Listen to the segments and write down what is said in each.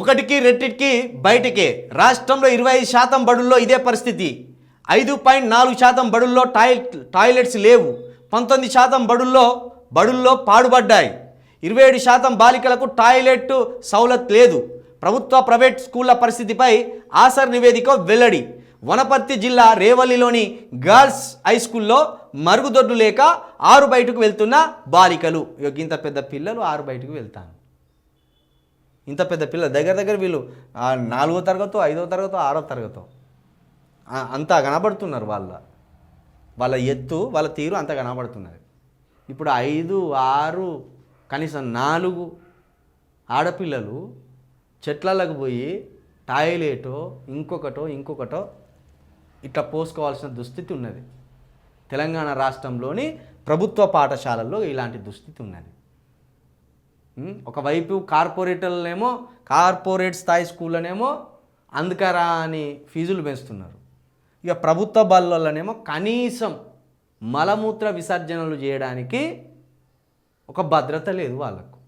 ఒకటికి రెట్టికి బయటికే. రాష్ట్రంలో ఇరవై ఐదు శాతం బడుల్లో ఇదే పరిస్థితి. ఐదు పాయింట్ నాలుగు శాతం బడుల్లో టాయి టాయిలెట్స్ లేవు. పంతొమ్మిది శాతం బడుల్లో బడుల్లో పాడుపడ్డాయి ఇరవై ఏడు శాతం బాలికలకు టాయిలెట్ సౌలత్ లేదు. ప్రభుత్వ ప్రైవేట్ స్కూళ్ళ పరిస్థితిపై ఆసర్ నివేదిక వెల్లడి. వనపర్తి జిల్లా రేవల్లిలోని గర్ల్స్ హై స్కూల్లో మరుగుదొడ్లు లేక ఆరు బయటకు వెళ్తున్న బాలికలు. ఇంత పెద్ద పిల్లలు ఆరు బయటకు వెళ్తాను ఇంత పెద్ద పిల్ల దగ్గర దగ్గర వీళ్ళు నాలుగో తరగతో ఐదో తరగతో ఆరో తరగతో. అంతా కనబడుతున్నారు వాళ్ళ వాళ్ళ ఎత్తు వాళ్ళ తీరు అంత కనబడుతున్నది. ఇప్పుడు ఐదు ఆరు కనీసం నాలుగు ఆడపిల్లలు చెట్లలకు పోయి టాయిలెటో ఇంకొకటో ఇంకొకటో ఇట్లా పోసుకోవాల్సిన దుస్థితి ఉన్నది. తెలంగాణ రాష్ట్రంలోని ప్రభుత్వ పాఠశాలల్లో ఇలాంటి దుస్థితి ఉన్నది. ఒకవైపు కార్పొరేటర్లనేమో కార్పొరేట్ స్థాయి స్కూళ్ళనేమో అందుకరా అని ఫీజులు పెంచుతున్నారు ఇక ప్రభుత్వ బళ్ళనేమో కనీసం మలమూత్ర విసర్జనలు చేయడానికి ఒక భద్రత లేదు వాళ్ళకు.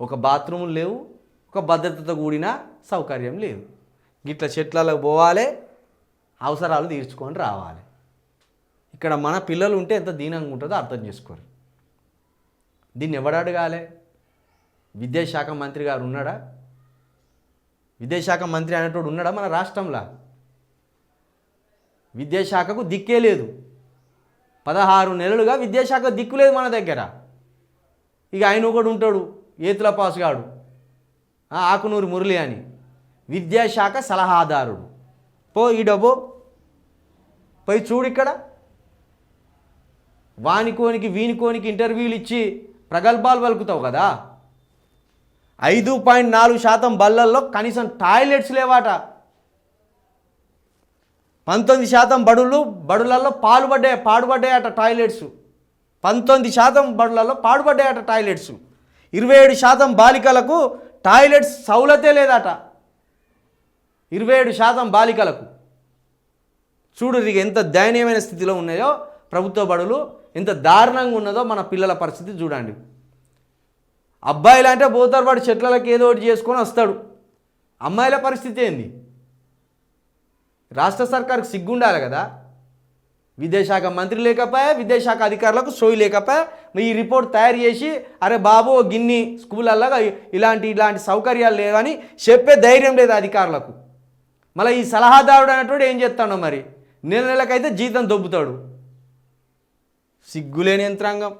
ఒక బాత్రూములు లేవు ఒక భద్రతతో కూడిన సౌకర్యం లేదు. గిట్ల చెట్లకు పోవాలి అవసరాలు తీర్చుకొని రావాలి. ఇక్కడ మన పిల్లలు ఉంటే ఎంత దీనంగా ఉంటుందో అర్థం చేసుకోరు. దీన్ని ఎవడు అడగాలి? విద్యాశాఖ మంత్రి గారు ఉన్నాడా? విద్యాశాఖ మంత్రి అనేటోడు ఉన్నాడా మన రాష్ట్రంలో? విద్యాశాఖకు దిక్కే లేదు. పదహారు నెలలుగా విద్యాశాఖ దిక్కు లేదు మన దగ్గర. ఇక ఆయన ఒకడు ఉంటాడు ఏతుల పాస్ గాడు. మురళి అని. విద్యాశాఖ సలహాదారుడు. పో ఈ డబ్బు పోయి చూడు ఇక్కడ. వానికోనికి వీనికోనికి ఇంటర్వ్యూలు ఇచ్చి ప్రగల్భాలు పలుకుతావు కదా. ఐదు పాయింట్ నాలుగు శాతం బళ్ళల్లో కనీసం టాయిలెట్స్ లేవాట. పంతొమ్మిది శాతం బడులు బడులలో పాడుపడ్డాయి పాడుపడ్డాయట టాయిలెట్స్. పంతొమ్మిది శాతం బడులలో పాడుపడ్డాయట టాయిలెట్స్. ఇరవై ఏడు శాతం బాలికలకు టాయిలెట్స్ సౌలతే లేదట. ఇరవై ఏడు శాతం బాలికలకు. చూడు ఇక ఎంత దయనీయమైన స్థితిలో ఉన్నాయో. ప్రభుత్వ బడులు ఎంత దారుణంగా ఉన్నదో మన పిల్లల పరిస్థితి చూడండి. అబ్బాయిలు అంటే పోతారు వాడు చెట్లకి ఏదో ఒకటి చేసుకొని వస్తాడు. అమ్మాయిల పరిస్థితి ఏంది? రాష్ట్ర సర్కార్కి సిగ్గుండాలి కదా? విద్యాశాఖ మంత్రి లేకపోయా విద్యాశాఖ అధికారులకు సోయి లేకపోయా? ఈ రిపోర్ట్ తయారు చేసి అరే బాబు గిన్ని స్కూళ్ళల్లో ఇలాంటి ఇలాంటి సౌకర్యాలు లేవని చెప్పే ధైర్యం లేదు అధికారులకు. మళ్ళీ ఈ సలహాదారుడు అనేటువంటి ఏం చేస్తాడో మరి? నెల నెలకైతే జీతం దొబ్బుతాడు. సిగ్గులేని యంత్రాంగం.